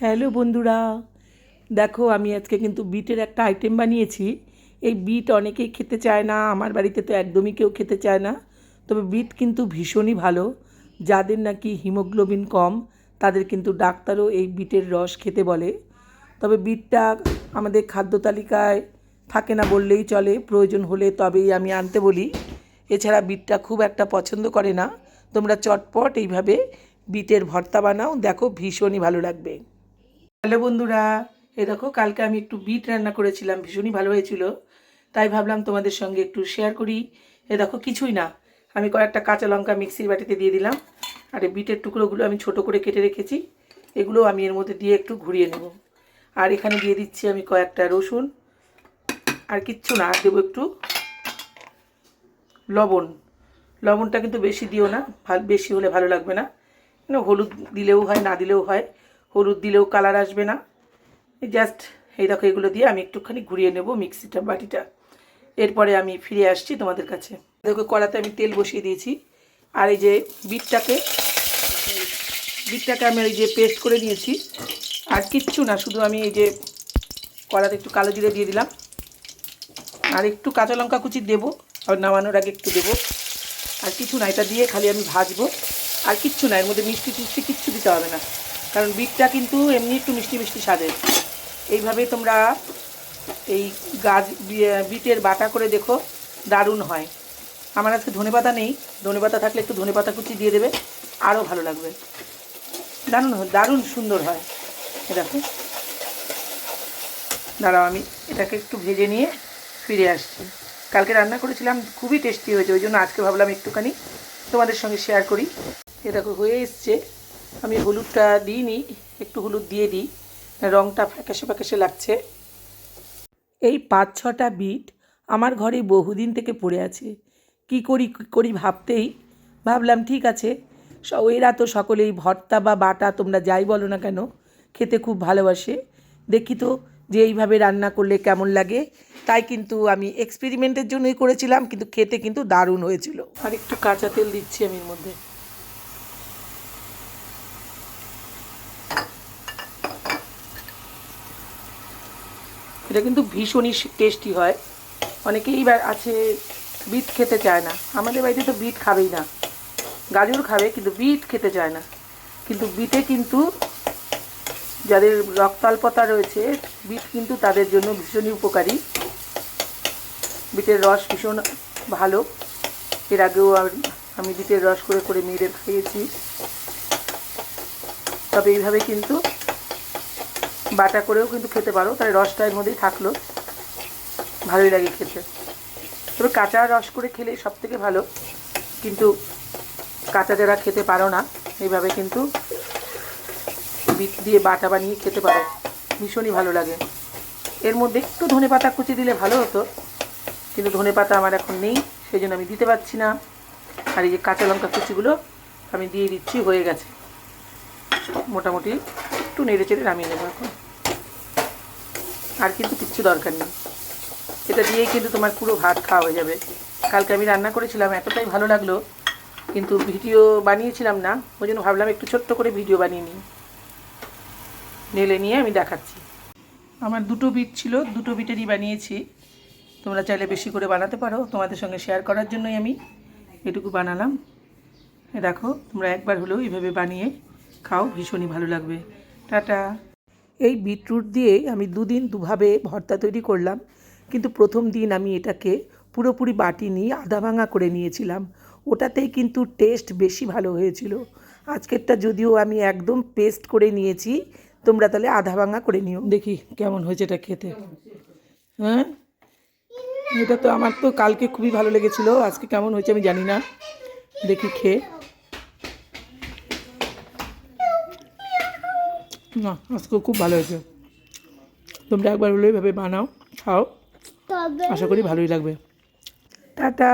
Hello বন্ধুরা। দেখো, আমি আজকে কিন্তু বিটের একটা আইটেম বানিয়েছি। এই বিট অনেকেই খেতে চায় না, আমার বাড়িতে তো একদমই কেউ খেতে চায় না। তবে বিট কিন্তু ভীষণই ভালো। যাদের নাকি হিমোগ্লোবিন কম, তাদের কিন্তু ডাক্তারও এই বিটের রস খেতে বলে। তবে বিটটা আমাদের খাদ্য তালিকায় থাকে না বললেই চলে, প্রয়োজন হলে তবেই আমি আনতে বলি। এছাড়া বিটটা খুব একটা পছন্দ করে না। তোমরা চটপট এইভাবে বিটের ভর্তা বানাও, দেখো ভীষণই ভালো লাগবে। হ্যালো বন্ধুরা এ দেখো, কালকে আমি একটু বিট রান্না করেছিলাম, ভীষণই ভালো হয়েছিল। তাই ভাবলাম তোমাদের সঙ্গে একটু শেয়ার করি। এ দেখো, কিছুই না। আমি কয়েকটা কাঁচা লঙ্কা মিক্সির বাটিতে দিয়ে দিলাম। আর এই বিটের টুকরোগুলো আমি ছোট করে কেটে রেখেছি। এগুলো আমি এর মধ্যে দিয়ে একটু ঘুরিয়ে নেব। আর এখানে দিয়ে দিচ্ছি আমি কয়েকটা রসুন। আর কিচ্ছু না, আর দেবো একটু লবণ। লবণটা কিন্তু বেশি দিও না বেশি হলে ভালো লাগবে না। হলুদ দিলেও হয়, না দিলেও হয়। হলুদ দিলেও কালার আসবে না। জাস্ট এই দেখো এগুলো দিয়ে আমি একটুখানি ঘুরিয়ে নেব মিক্সিটা, বাটিটা। এরপরে আমি ফিরে আসছি তোমাদের কাছে। দেখো কড়াতে আমি তেল বসিয়ে দিয়েছি। আর এই যে বিটটাকে বিটটাকে আমি এই যে পেস্ট করে নিয়েছি। আর কিচ্ছু না, শুধু আমি এই যে কড়াতে একটু কালো জিরে দিয়ে দিলাম। আর একটু কাঁচা লঙ্কা কুচি দেবো আর নামানোর আগে একটু দেবো। আর কিছু না, এটা দিয়ে খালি আমি ভাজবো। আর কিচ্ছু না, এর মধ্যে মিষ্টি টিষ্টি কিচ্ছু দিতে হবে না। কারণ বিটটা কিন্তু এমনি একটু মিষ্টি মিষ্টি স্বাদের। এইভাবে তোমরা এই গাছ বিটের বাটা করে দেখো, দারুণ হয়। আমার আজকে ধনেপাতা নেই, ধনেপাতা থাকলে একটু ধনেপাতা কুচি দিয়ে দেবে, আরও ভালো লাগবে। দারুণ দারুণ সুন্দর হয়। দেখো। দাঁড়াও, আমি এটাকে একটু ভেজে নিয়ে ফিরে আসছি। কালকে রান্না করেছিলাম, খুবই টেস্টি হয়েছে, ওই জন্য আজকে ভাবলাম একটুখানি তোমাদের সঙ্গে শেয়ার করি। এ দেখো, হয়ে এসছে। আমি হলুদটা দিইনি একটু হলুদ দিয়ে দিই। রঙটা ফ্যাকাশে ফ্যাকাশে লাগছে। এই পাঁচ ছটা বিট আমার ঘরে বহুদিন থেকে পড়ে আছে। কি করি কি করি ভাবতেই ভাবলাম, ঠিক আছে এরা তো সকলেই ভর্তা বা বাটা তোমরা যাই বলো না কেন, খেতে খুব ভালোবাসে। দেখি তো যে এইভাবে রান্না করলে কেমন লাগে। তাই কিন্তু আমি এক্সপেরিমেন্টের জন্যই করেছিলাম, কিন্তু খেতে কিন্তু দারুণ হয়েছিল। আর একটু কাঁচা তেল দিচ্ছি আমি এর মধ্যে। এটা কিন্তু ভীষণই টেস্টি হয়। অনেকেই আছে বিট খেতে চায় না। আমাদের বাড়িতে তো বিট খাবেই না। গাজর খাবে, কিন্তু বিট খেতে চায় না। কিন্তু বিটে কিন্তু যাদের রক্তাল্পতা রয়েছে, বিট কিন্তু তাদের জন্য ভীষণই উপকারী। বিটের রস ভীষণ ভালো। এর আগেও আমি বিটের রস করে করে মেয়েদের খাইয়েছি। তবে এইভাবে কিন্তু বাটা করেও কিন্তু খেতে পারো তাই রসটা এর মধ্যেই থাকল। ভালোই লাগে খেতে। তবে কাঁচা রস করে খেলে সব থেকে ভালো, কিন্তু কাঁচা যারা খেতে পারো না, এইভাবে কিন্তু বিট দিয়ে বাটা বানিয়ে খেতে পারো। ভীষণই ভালো লাগে। এর মধ্যে একটু ধনে পাতা কুচি দিলে ভালো হতো, কিন্তু ধনে পাতা আমার এখন নেই সেই জন্য আমি দিতে পারছি না। আর এই যে কাঁচা লঙ্কা কুচিগুলো আমি দিয়ে দিচ্ছি, হয়ে গেছে। মোটামুটি একটু নেড়ে চেড়ে নামিয়ে নেব এখন। আর কিন্তু কিচ্ছু দরকার নেই। এটা দিয়েই কিন্তু তোমার পুরো ভাত খাওয়া হয়ে যাবে। কালকে আমি রান্না করেছিলাম, এতটাই ভালো লাগল, কিন্তু ভিডিও বানিয়েছিলাম না, ওই জন্য ভাবলাম একটু ছোট্ট করে ভিডিও বানিয়ে নিই। নেলে নিয়ে আমি দেখাচ্ছি। আমার দুটো বিট ছিল, দুটো বিটেরই বানিয়েছি। তোমরা চাইলে বেশি করে বানাতে পারো, তোমাদের সঙ্গে শেয়ার করার জন্যই আমি এটুকু বানালাম। দেখো, তোমরা একবার হলেও এইভাবে বানিয়ে খাও, ভীষণই ভালো লাগবে। টাটা। এই বিটরুট দিয়ে আমি দুদিন দুভাবে ভর্তা তৈরি করলাম। কিন্তু প্রথম দিন আমি এটাকে পুরোপুরি বাটি নিয়ে আধা ভাঙা করে নিয়েছিলাম। ওটাতেই কিন্তু টেস্ট বেশি ভালো হয়েছিল। আজকেরটা যদিও আমি একদম পেস্ট করে নিয়েছি, তোমরা তাহলে আধা ভাঙা করে নিও। দেখি কেমন হয়েছে এটা খেতে। হ্যাঁ? এটা তো আমার তো কালকে খুবই ভালো লেগেছিল, আজকে কেমন হয়েছে আমি জানি না। দেখি খেয়ে। না আজকে খুব ভালো হয়েছে। তোমরা একবার হলো এইভাবে বানাও খাও। আশা করি ভালোই লাগবে। টাটা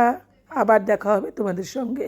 আবার দেখা হবে তোমাদের সঙ্গে।